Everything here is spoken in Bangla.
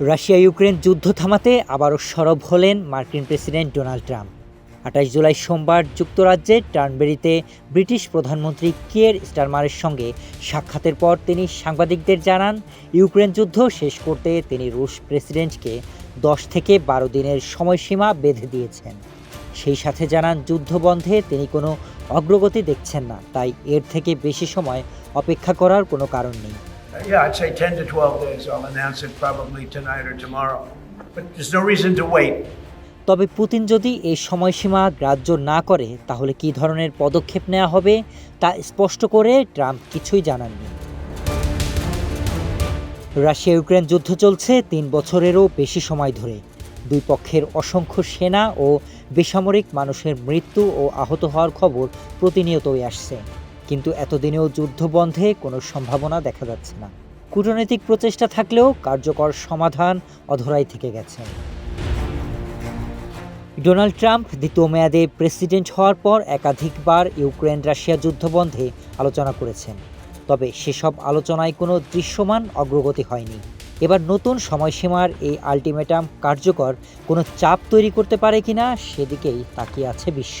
রাশিয়া ইউক্রেন যুদ্ধ থামাতে আবারও সরব হলেন মার্কিন প্রেসিডেন্ট ডোনাল্ড ট্রাম্প। আঠাশ জুলাই সোমবার যুক্তরাজ্যের টার্নবেরিতে ব্রিটিশ প্রধানমন্ত্রী কিয়ের স্টারমারের সঙ্গে সাক্ষাতের পর তিনি সাংবাদিকদের জানান, ইউক্রেন যুদ্ধ শেষ করতে তিনি রুশ প্রেসিডেন্টকে দশ থেকে বারো দিনের সময়সীমা বেঁধে দিয়েছেন। সেই সাথে জানান, যুদ্ধ বন্ধে তিনি কোনো অগ্রগতি দেখছেন না, তাই এর থেকে বেশি সময় অপেক্ষা করার কোনো কারণ নেই। Yeah, I'd say 10 to 12 days. I'll announce it probably tonight or tomorrow. But there's no reason to wait. তবে পুতিন যদি এই সময়সীমা গ্রাহ্য না করে তাহলে কী ধরনের পদক্ষেপ নেওয়া হবে তা স্পষ্ট করে ট্রাম্প কিছুই জানাননি রাশিয়া ইউক্রেন যুদ্ধ চলছে তিন বছরেরও বেশি সময় ধরে দুই পক্ষের অসংখ্য সেনা ও বেসামরিক মানুষের মৃত্যু ও আহত হওয়ার খবর প্রতিনিয়তই আসছে কিন্তু এতদিনেও যুদ্ধ বন্ধে কোনো সম্ভাবনা দেখা যাচ্ছে না। কূটনৈতিক প্রচেষ্টা থাকলেও কার্যকর সমাধান অধরাই থেকে গেছে। ডোনাল্ড ট্রাম্প দ্বিতীয় মেয়াদে প্রেসিডেন্ট হওয়ার পর একাধিকবার ইউক্রেন রাশিয়া যুদ্ধ বন্ধে আলোচনা করেছেন। তবে সেসব আলোচনায় কোনো দৃশ্যমান অগ্রগতি হয়নি। এবার নতুন সময়সীমার এই আলটিমেটাম কার্যকর কোনো চাপ তৈরি করতে পারে কিনা সেদিকেই তাকিয়ে আছে বিশ্ব।